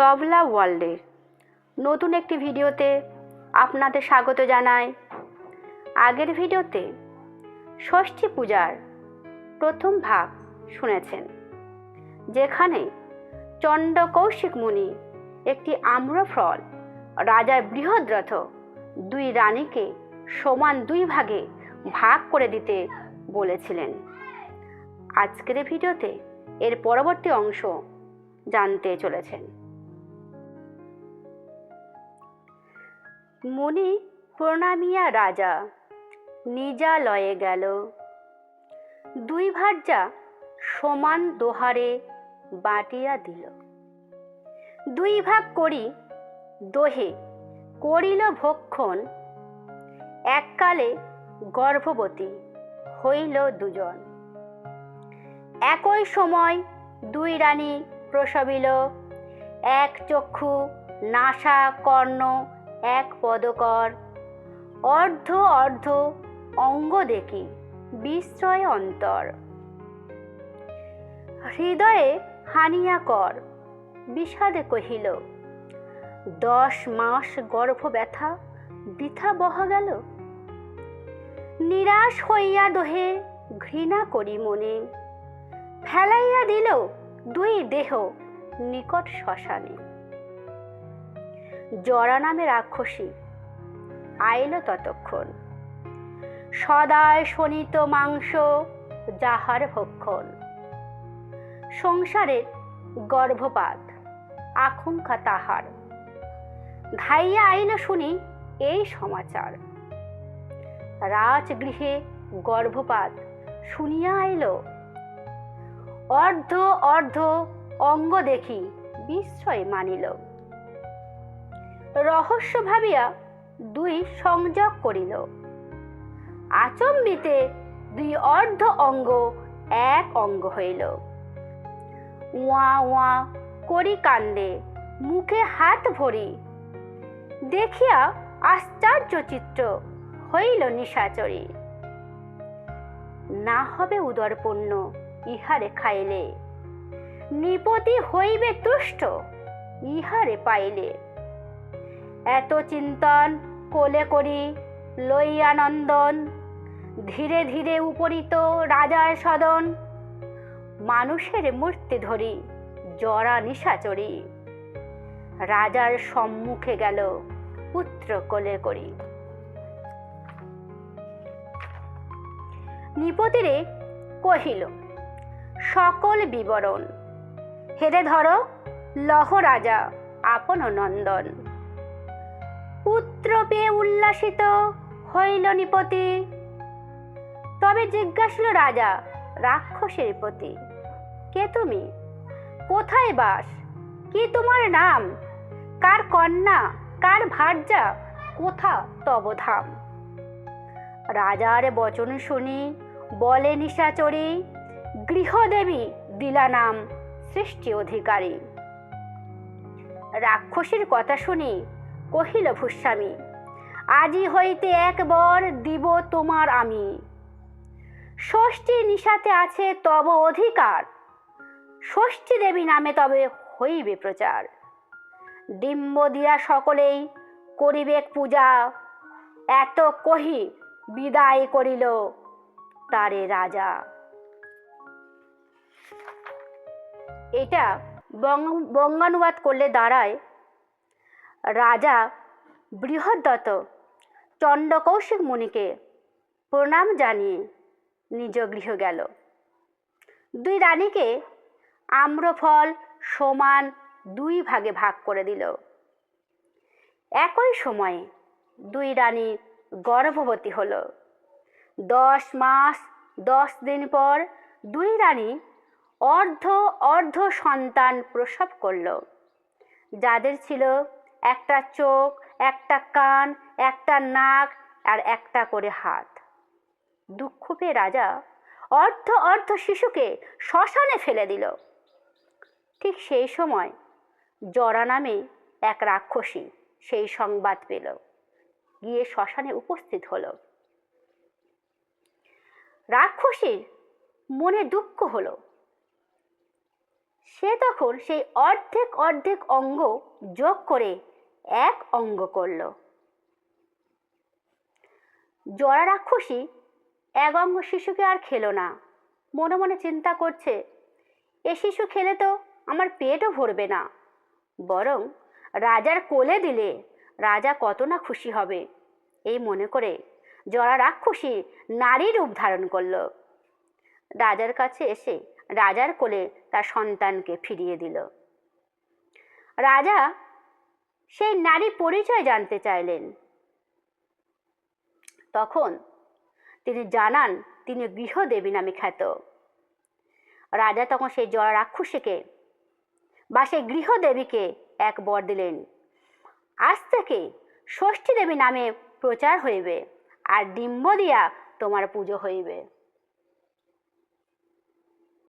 তবলা ওয়ার্ল্ডে। নতুন একটি ভিডিওতে আপনাদের স্বাগত জানাই। আগের ভিডিওতে ষষ্ঠী পূজার প্রথম ভাগ শুনেছেন, যেখানে চণ্ড কৌশিক মুনি একটি আম্রফল, রাজার বৃহদ্রথ দুই রানীকে সমান দুই ভাগে ভাগ করে দিতে বলেছিলেন। আজকের ভিডিওতে এর পরবর্তী অংশ জানতে চলেছেন। মুনি প্রণামিয়া রাজা, নিজালয়ে গেল। দুই ভার্যা সমান দোহারে বাটিয়া দিল। দুই ভাগ করি দোহে করিল ভক্ষণ, এককালে গর্ভবতী হইল দুজন। একই সময় দুই রানী প্রসবিল, এক চক্ষু নাসা কর্ণ এক পদকর। অর্ধ অর্ধ অঙ্গ দেখি, বিস্ময় অন্তর। হৃদয়ে হানিয়া কর, বিষাদে কহিল, দশ মাস গর্ভ ব্যথা বৃথা বহা গেল? নিরাশ হইয়া দোহে ঘৃণা করি মনে, ফেলাইয়া দিল দুই দেহ নিকট শ্মশানে। জরা নামে রাক্ষসী। আইল ততক্ষণ। সদায় শোনিত মাংস যাহার ভক্ষণ। সংসারের গর্ভপাত, আকাঙ্ক্ষা তাহার। ধাইয়া আইল শুনি এই সমাচার। রাজগৃহে গর্ভপাত শুনিয়া আইল। অর্ধ অর্ধ অঙ্গ দেখি বিস্ময় মানিল। রহস্য ভাবিয়া দুই সংযোগ করিল। আচম্বিতে দুই অর্ধ অঙ্গ এক অঙ্গ হইল। ওয়া ওয়া করি কান্দে, মুখে হাত ভরি। দেখিয়া আশ্চর্য চিত্র হইল নিশাচরী। না হবে উদরপূর্ণ, ইহারে খাইলে। নিপতি হইবে তুষ্ট, ইহারে পাইলে। এত চিন্তন কোলে করি লইয়া নন্দন ধীরে ধীরে উপরিত রাজার সদন। মানুষের মূর্তি ধরি, জরা নিশাচরি রাজার সম্মুখে গেল পুত্র কোলে করি। নিপতিরে কহিল, সকল বিবরণ। হেরে ধরো, লহ রাজা, আপন নন্দন। পুত্র পেয়ে উল্লাসিত হইল নিপতি। তবে জিজ্ঞাসিল রাজা, রাক্ষসের প্রতি কে তুমি? কোথায় বাস? কি তোমার নাম? কার কন্যা? কার ভার্যা? কোথা তবধাম রাজার বচন শুনি, বলে নিশাচরী গৃহদেবী দিলা নাম, সৃষ্টি অধিকারী। রাক্ষসীর কথা শুনি কহিল, ভূস্বামী, আজি হইতে একবার দিব তোমার আমি। ষষ্ঠী নিশাতে আছে তব অধিকার। ষষ্ঠী দেবী নামে তবে হইবে প্রচার। ডিম্ব দিয়া সকলেই করিবেক পূজা। এত কহি বিদায় করিল তারে রাজা। এটা বঙ্গ- বঙ্গানুবাদ করলে দাঁড়ায় রাজা বৃহদ্দত্ত চণ্ডকৌশিক মুনিকে প্রণাম জানিয়ে নিজ গৃহ গেল। দুই রানীকে আম্রফল, সমান দুই ভাগে ভাগ করে দিল। একই সময়ে দুই রানী গর্ভবতী হল। দশ মাস, দশ দিন পর দুই রানী অর্ধ অর্ধ সন্তান প্রসব করল। যাদের ছিল একটা চোখ, একটা কান, একটা নাক আর একটা করে হাত। দুঃখ পেয়ে রাজা অর্ধ অর্ধ শিশুকে শ্মশানে ফেলে দিল। ঠিক সেই সময় জরা নামে এক রাক্ষসী সেই সংবাদ পেল। গিয়ে শ্মশানে উপস্থিত হলো। রাক্ষসীর মনে দুঃখ হলো। সে তখন সেই অর্ধেক অর্ধেক অঙ্গ যোগ করে এক অঙ্গ করল। জরা রাক্ষসী এক অঙ্গ শিশুকে আর খেলো না। মনে মনে চিন্তা করছে, এ শিশু খেলে তো আমার পেটও ভরবে না। বরং রাজার কোলে দিলে রাজা কত না খুশি হবে। এই মনে করে জরা রাক্ষসী নারী রূপ ধারণ করল। রাজার কাছে এসে রাজার কোলে তার সন্তানকে ফিরিয়ে দিল। রাজা সেই নারী পরিচয় জানতে চাইলেন। তখন তিনি জানান, তিনি গৃহদেবী নামে খ্যাত। রাজা তখন সেই জরা রাক্ষসীকে বা সেই গৃহদেবীকে এক বর দিলেন। আজ থেকে ষষ্ঠী দেবী নামে প্রচার হইবে আর ডিম্ব দিয়া তোমার পুজো হইবে।